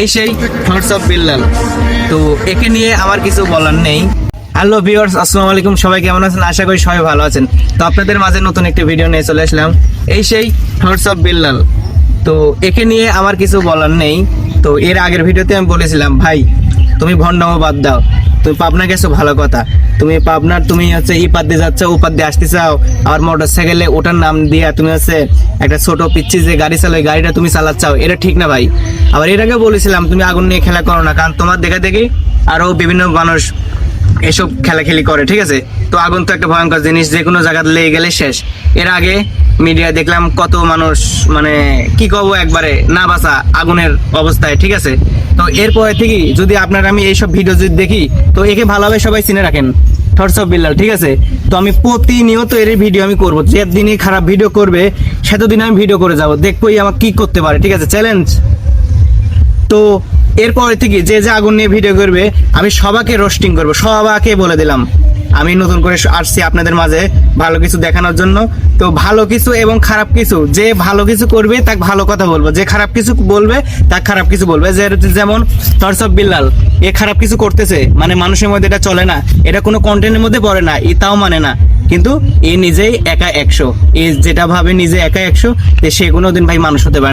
এই সেই thoughts of Billal তো একে নিয়ে আমার কিছু বলার নেই। হ্যালো ভিউয়ার্স আসসালামু আলাইকুম। সবাই কেমন আছেন? আশা করি সবাই ভালো আছেন। তো আপনাদের মাঝে নতুন একটি ভিডিও নিয়ে চলে আসলাম। এই সেই থটস অফ বিল্লাল তো একে নিয়ে আমার কিছু বলার নেই। তো এর আগের ভিডিওতে আমি বলেছিলাম, ভাই, তুমি ভণ্ডামো বাদ দাও। তুমি পাবনা গেছো, ভালো কথা। তুমি পাবনার, তুমি হচ্ছে ই পাদ দিয়ে যাচ্ছ, ও পাদ দিয়ে আসতে চাও আর মোটর সাইকেলে ওটার নাম দিয়ে তুমি হচ্ছে একটা ছোট পিচ্ছি যে গাড়ি ওই গাড়িটা তুমি চালাচ্ছাও। এটা ঠিক না ভাই। আবার এর আগে বলেছিলাম, তুমি আগুন নিয়ে খেলা করো না, কারণ তোমার দেখা দেখি আরও বিভিন্ন মানুষ এসব খেলাখেলি করে, ঠিক আছে? তো আগুন তো একটা ভয়ঙ্কর জিনিস যে কোনো জায়গায় লেগে গেলে শেষ। এর আগে মিডিয়া দেখলাম কত মানুষ মানে কি কব একবারে, না বাঁচা আগুনের অবস্থায়, ঠিক আছে? তো এরপরে থেকে যদি আপনার আমি এইসব ভিডিও যদি দেখি, তো একে ভালোভাবে সবাই চিনে রাখেন থটস অফ বিল্লাল, ঠিক আছে? তো আমি প্রতিনিয়ত এর ভিডিও আমি করব। যে দিনই খারাপ ভিডিও করবে, সেতদিন আমি ভিডিও করে যাব। দেখবোই আমার কি করতে পারে, ঠিক আছে? চ্যালেঞ্জ তো এরপরে থেকে যে যে আগুন নিয়ে ভিডিও করবে, আমি সবাকে রোস্টিং করব, সবাকে বলে দিলাম। আমি নতুন করে আসছি আপনাদের মাঝে ভালো কিছু দেখানোর জন্য। তো ভালো কিছু এবং খারাপ কিছু, যে ভালো কিছু করবে তাকে ভালো কথা বলব। যে খারাপ কিছু বলবে তাকে খারাপ কিছু বলবে। যে- যেমন থটস বিল্লাল, এ খারাপ কিছু করতেছে মানে মানুষের মধ্যে এটা চলে না। এটা কোনো কন্টেন্টের মধ্যে পড়ে না ই তাও মানে না। কিন্তু এ নিজেই একা একশো। এ যেটা ভাবে নিজে একা একশো সে কোনো দিন ভাই মানুষ হতে পারে।